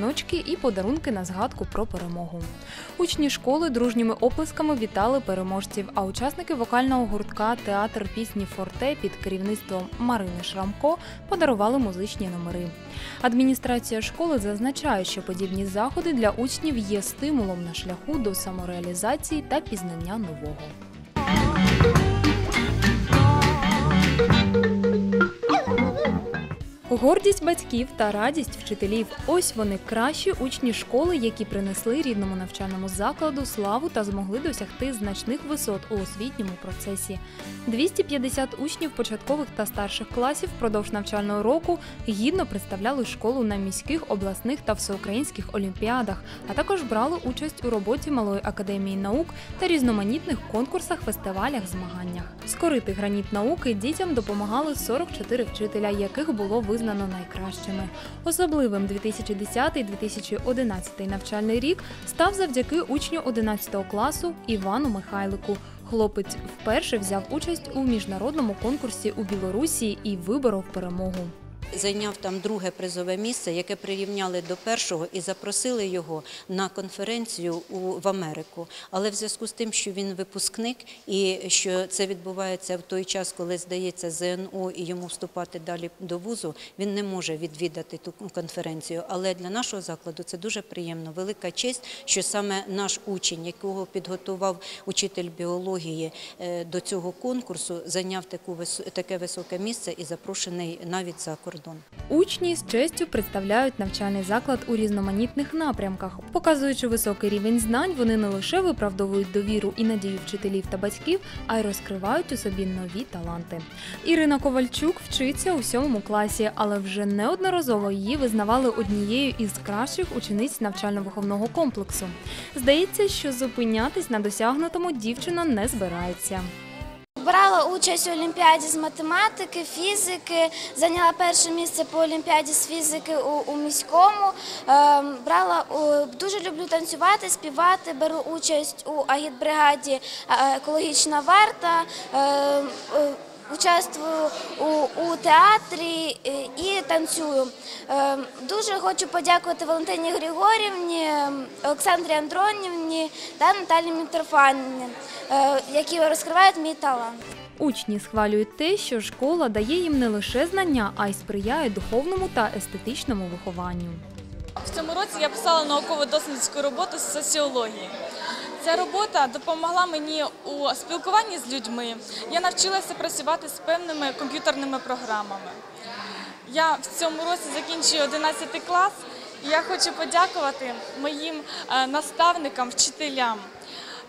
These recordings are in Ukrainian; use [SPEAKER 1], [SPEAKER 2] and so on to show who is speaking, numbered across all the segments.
[SPEAKER 1] Ночки і подарунки на згадку про перемогу. Учні школи дружніми оплесками вітали переможців, а учасники вокального гуртка Театр пісні Форте під керівництвом Марини Шрамко подарували музичні номери. Адміністрація школи зазначає, що подібні заходи для учнів є стимулом на шляху до самореалізації та пізнання нового. Гордість батьків та радість вчителів ось вони кращі учні школи, які принесли рідному навчальному закладу славу та змогли досягти значних висот у освітньому процесі. 250 учнів початкових та старших класів впродовж навчального року гідно представляли школу на міських, обласних та всеукраїнських олімпіадах, а також брали участь у роботі малої академії наук та різноманітних конкурсах, фестивалях, змаганнях. Скорити граніт науки дітям допомагали 44 вчителя, яких було визнано найкращими. Особливим 2010-2011 навчальний рік став завдяки учню 11 класу Івану Михайлику. Хлопець вперше взяв участь у міжнародному конкурсі у Білорусі і виборов перемогу.
[SPEAKER 2] Зайняв там друге призове місце, яке прирівняли до першого і запросили його на конференцію в Америку. Але в зв'язку з тим, що він випускник і що це відбувається в той час, коли здається ЗНО і йому вступати далі до вузу, він не може відвідати ту конференцію. Але для нашого закладу це дуже приємно. Велика честь, що саме наш учень, якого підготував учитель біології е, до цього конкурсу, зайняв таку таке високе місце і запрошений навіть за кордон.
[SPEAKER 1] Учні з честю представляють навчальний заклад у різноманітних напрямках. Показуючи високий рівень знань, вони не лише виправдовують довіру і надію вчителів та батьків, а й розкривають у собі нові таланти. Ірина Ковальчук вчиться у сьомому класі, але вже неодноразово її визнавали однією із кращих учениць навчально-виховного комплексу. Здається, що зупинятись на досягнутому дівчина не збирається.
[SPEAKER 3] Брала участь у олімпіаді з математики, фізики, зайняла перше місце по олімпіаді з фізики у, у міському. Ем, брала дуже люблю танцювати, співати. Беру участь у агітбригаді е, екологічна варта. Е, Участвую у, у театрі е, і танцюю. Ем, Дуже хочу подякувати Валентині Григорівні, Олександрі Андронівні та Наталі Мітрофанівні, е, які розкривають мій талант.
[SPEAKER 1] Учні схвалюють те, що школа дає їм не лише знання, а й сприяє духовному та естетичному вихованню.
[SPEAKER 4] В цьому році я писала науково-дослідницьку роботу з соціології. Ця робота допомогла мені у спілкуванні з людьми. Я навчилася працювати з певними комп'ютерними програмами. Я в цьому році закінчую 11 клас, і я хочу подякувати моїм е, наставникам, вчителям.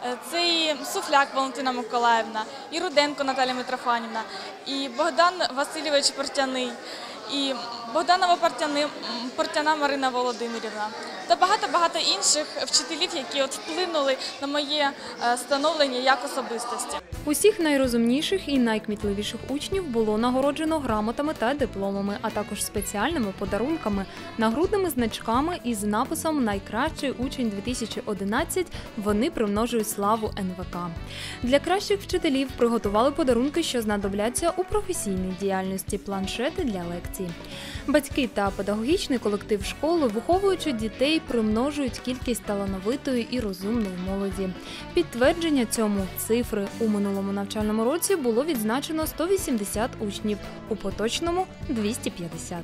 [SPEAKER 4] Е, Це і Суфляк Валентина Миколаївна, і Руденко Наталя Митрофанівна, і Богдан Васильович Портяний, і Богданова Портяни, м, Портяна Марина Володимирівна та багато-багато інших вчителів, які от вплинули на моє е, становлення як особистості.
[SPEAKER 1] Усіх найрозумніших і найкмітливіших учнів було нагороджено грамотами та дипломами, а також спеціальними подарунками, нагрудними значками із написом Найкращий учень 2011 вони примножують славу НВК. Для кращих вчителів приготували подарунки, що знадобляться у професійній діяльності, планшети для лекцій. Батьки та педагогічний колектив школи, виховуючи дітей, примножують кількість талановитої і розумної молоді. Підтвердження цьому цифри у минулому навчальному році було відзначено 180 учнів, у поточному 250.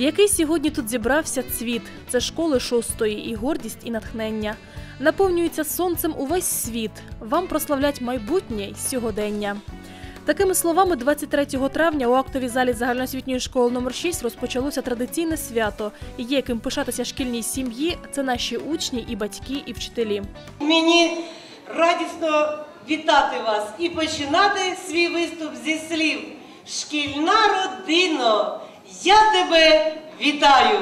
[SPEAKER 5] Який сьогодні тут зібрався цвіт, це школи шостої і гордість, і натхнення. Наповнюється сонцем увесь світ. Вам прославлять майбутнє й сьогодення. Такими словами, 23 травня у актовій залі загальноосвітньої школи номер 6 розпочалося традиційне свято. Є ким пишатися шкільній сім'ї. Це наші учні, і батьки, і вчителі.
[SPEAKER 6] Мені радісно вітати вас і починати свій виступ зі слів Шкільна родино, я тебе вітаю.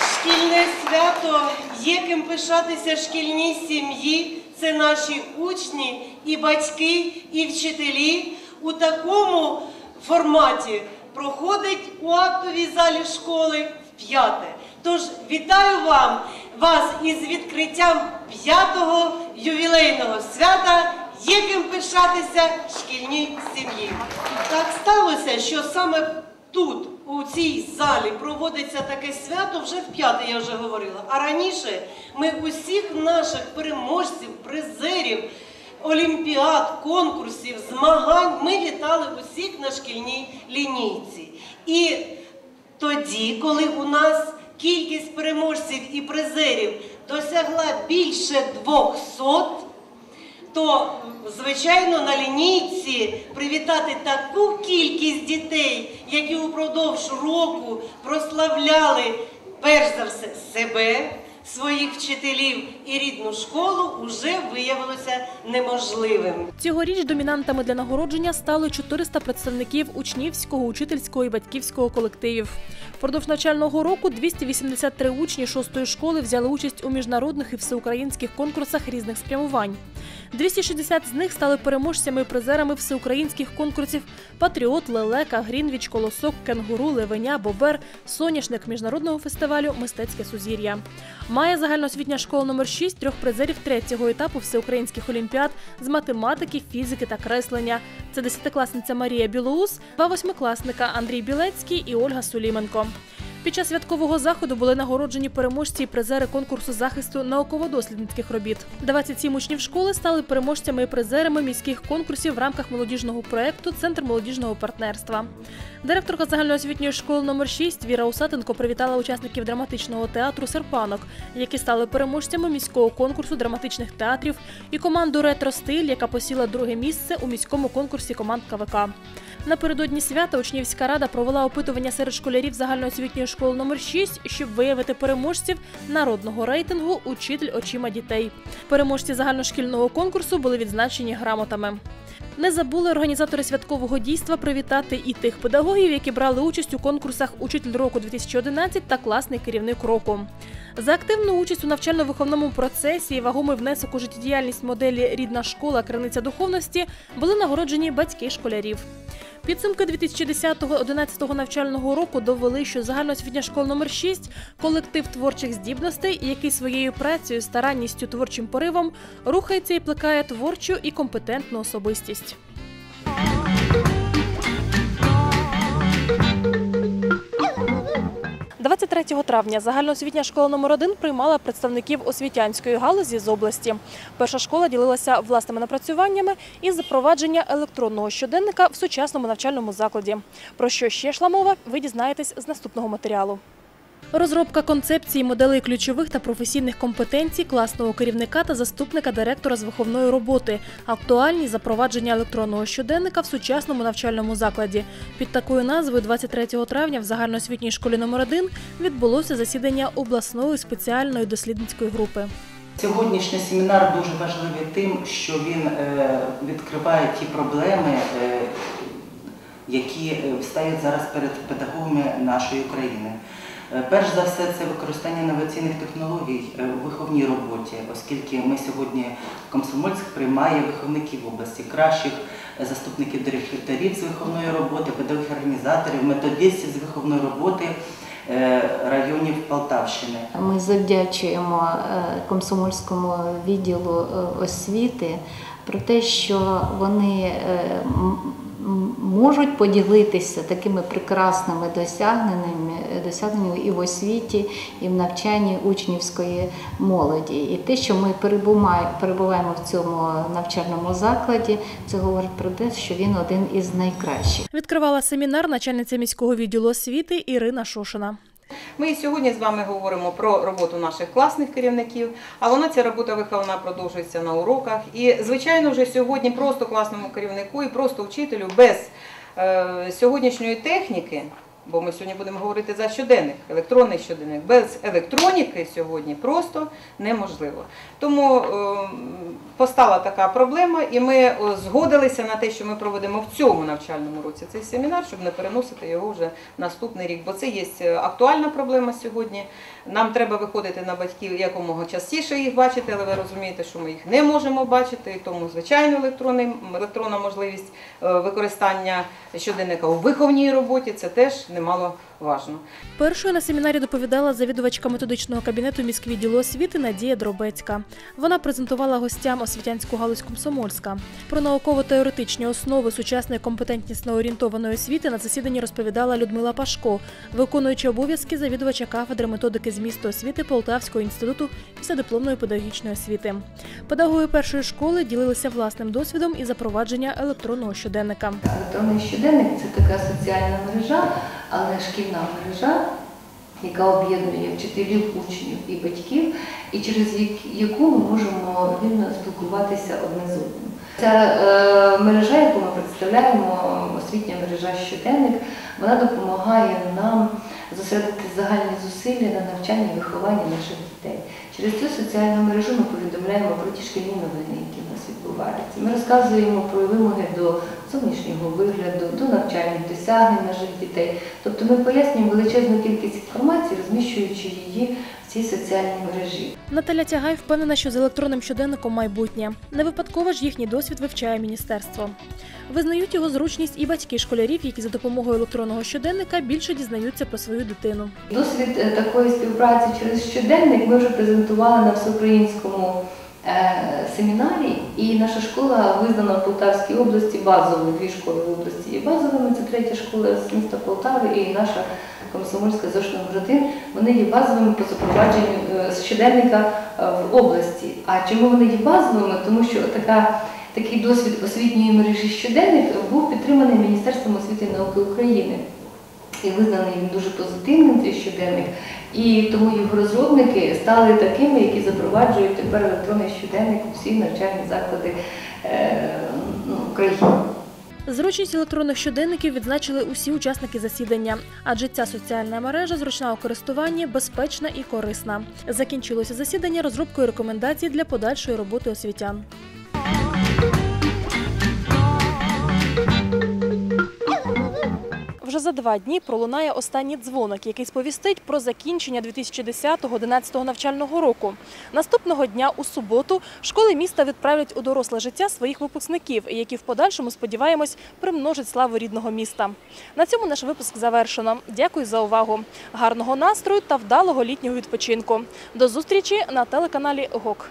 [SPEAKER 6] Шкільне свято є ким пишатися шкільній сім'ї. Це наші учні і батьки, і вчителі у такому форматі проходить у актовій залі школи вп'яте. Тож вітаю вам вас із відкриттям п'ятого ювілейного свята є ким пишатися шкільній сім'ї. Так сталося, що саме тут, у цій залі, проводиться таке свято вже в п'яте, я вже говорила. А раніше ми усіх наших переможців, призерів, олімпіад, конкурсів, змагань ми вітали усіх на шкільній лінійці. І тоді, коли у нас кількість переможців і призерів досягла більше 200, то, звичайно, на лінійці привітати таку кількість дітей, які упродовж року прославляли перш за все себе, своїх вчителів і рідну школу, уже виявилося неможливим.
[SPEAKER 5] Цьогоріч домінантами для нагородження стали 400 представників учнівського, учительського і батьківського колективів. Впродовж навчального року 283 учні шостої школи взяли участь у міжнародних і всеукраїнських конкурсах різних спрямувань. 260 з них стали переможцями і призерами всеукраїнських конкурсів Патріот, Лелека, Грінвіч, Колосок, Кенгуру, Левеня, Бобер, Соняшник міжнародного фестивалю Мистецьке сузір'я. Має загальноосвітня школа номер 6 трьох призерів третього етапу всеукраїнських олімпіад з математики, фізики та креслення. Це десятикласниця Марія Білоус, два восьмикласника Андрій Білецький і Ольга Суліменко. Під час святкового заходу були нагороджені переможці і призери конкурсу захисту науково-дослідницьких робіт. 27 учнів школи стали переможцями і призерами міських конкурсів в рамках молодіжного проєкту Центр молодіжного партнерства. Директорка загальноосвітньої школи номер 6 Віра Усатенко привітала учасників драматичного театру Серпанок, які стали переможцями міського конкурсу драматичних театрів, і команду Ретро Стиль, яка посіла друге місце у міському конкурсі команд КВК. Напередодні свята учнівська рада провела опитування серед школярів загальноосвітньої школи номер 6, щоб виявити переможців народного рейтингу Учитель очима дітей. Переможці загальношкільного конкурсу були відзначені грамотами. Не забули організатори святкового дійства привітати і тих педагогів, які брали участь у конкурсах Учитель року 2011 та класний керівник року. За активну участь у навчально-виховному процесі і вагомий внесок у життєдіяльність моделі Рідна школа Криниця духовності були нагороджені батьки школярів. Підсумки 2010-2011 навчального року довели, що загальноосвітня школа номер 6 колектив творчих здібностей, який своєю працею, старанністю, творчим поривом рухається і плекає творчу і компетентну особистість. – 23 травня загальноосвітня школа номер 1 приймала представників освітянської галузі з області. Перша школа ділилася власними напрацюваннями і запровадження електронного щоденника в сучасному навчальному закладі. Про що ще йшла мова, ви дізнаєтесь з наступного матеріалу. Розробка концепції моделей ключових та професійних компетенцій класного керівника та заступника директора з виховної роботи. Актуальність запровадження електронного щоденника в сучасному навчальному закладі. Під такою назвою 23 травня в загальноосвітній школі номер 1 відбулося засідання обласної спеціальної дослідницької групи.
[SPEAKER 7] Сьогоднішній семінар дуже важливий тим, що він е, відкриває ті проблеми, е, які е, стоять зараз перед педагогами нашої країни. Е, Перш за все, це використання інноваційних технологій е, у виховній роботі, оскільки ми сьогодні Комсомольськ приймає виховників області, кращих е, заступників директорів з виховної роботи, педагогів організаторів, методистів з виховної роботи районів Полтавщини.
[SPEAKER 8] Ми завдячуємо комсомольському відділу освіти про те, що вони можуть поділитися такими прекрасними досягненнями, досягненнями і в освіті, і в навчанні учнівської молоді. І те, що ми перебуваємо, перебуваємо в цьому навчальному закладі, це говорить про те, що він один із найкращих.
[SPEAKER 5] Відкривала семінар начальниця міського відділу освіти Ірина Шошина.
[SPEAKER 9] Ми сьогодні з вами говоримо про роботу наших класних керівників, а вона ця робота вихована продовжується на уроках. І, звичайно, вже сьогодні просто класному керівнику і просто вчителю без е, сьогоднішньої техніки, бо ми сьогодні будемо говорити за щоденник, електронний щоденник, без електроніки сьогодні просто неможливо. Тому е, постала така проблема, і ми е, згодилися на те, що ми проведемо в цьому навчальному році цей семінар, щоб не переносити його вже наступний рік. Бо це є е, актуальна проблема сьогодні. Нам треба виходити на батьків якомога частіше їх бачити, але ви розумієте, що ми їх не можемо бачити. Тому, звичайно, електронний, електронна можливість використання щоденника у виховній роботі це теж немало важно.
[SPEAKER 5] Першою на семінарі доповідала завідувачка методичного кабінету міськвідділу освіти Надія Дробецька. Вона презентувала гостям освітянську галузь Комсомольська. Про науково-теоретичні основи сучасної компетентнісно орієнтованої освіти на засіданні розповідала Людмила Пашко, виконуючи обов'язки завідувача кафедри методики змісту освіти Полтавського інституту післядипломної педагогічної освіти. Педагоги першої школи ділилися власним досвідом і запровадження електронного щоденника.
[SPEAKER 8] Електронний щоденник це така соціальна мережа, але шкільна мережа, яка об'єднує вчителів, учнів і батьків, і через яку ми можемо вільно спілкуватися одне з одним. Ця е, мережа, яку ми представляємо, освітня мережа щоденник, вона допомагає нам зосередити загальні зусилля на навчанні і вихованні наших дітей. Через цю соціальну мережу ми повідомляємо про ті шкільні новини, які в нас відбуваються. Ми розказуємо про вимоги до зовнішнього вигляду, до навчальних досягнень наших дітей. Тобто ми пояснюємо величезну кількість інформації, розміщуючи її в цій соціальній мережі.
[SPEAKER 5] Наталя Тягай впевнена, що з електронним щоденником майбутнє. Не випадково ж їхній досвід вивчає міністерство. Визнають його зручність і батьки школярів, які за допомогою електронного щоденника більше дізнаються про свою дитину.
[SPEAKER 8] Досвід е, такої співпраці через щоденник ми вже презентували на всеукраїнському е, семінарі, і наша школа визнана в Полтавській області базовою. Дві школи в області є базовими. Це третя школа з міста Полтави і наша комсомольська ЗОШ номер 1 Вони є базовими по запровадженню е, щоденника в області. А чому вони є базовими? Тому що така. Такий досвід освітньої мережі щоденник був підтриманий Міністерством освіти і науки України і визнаний він дуже позитивним цей щоденник. І тому його розробники стали такими, які запроваджують тепер електронний щоденник у всі навчальні заклади е, ну, України.
[SPEAKER 5] Зручність електронних щоденників відзначили усі учасники засідання, адже ця соціальна мережа зручна у користуванні, безпечна і корисна. Закінчилося засідання розробкою рекомендацій для подальшої роботи освітян. Вже за два дні пролунає останній дзвоник, який сповістить про закінчення 2010-11 навчального року. Наступного дня у суботу школи міста відправлять у доросле життя своїх випускників, які в подальшому, сподіваємось, примножать славу рідного міста. На цьому наш випуск завершено. Дякую за увагу. Гарного настрою та вдалого літнього відпочинку. До зустрічі на телеканалі ГОК.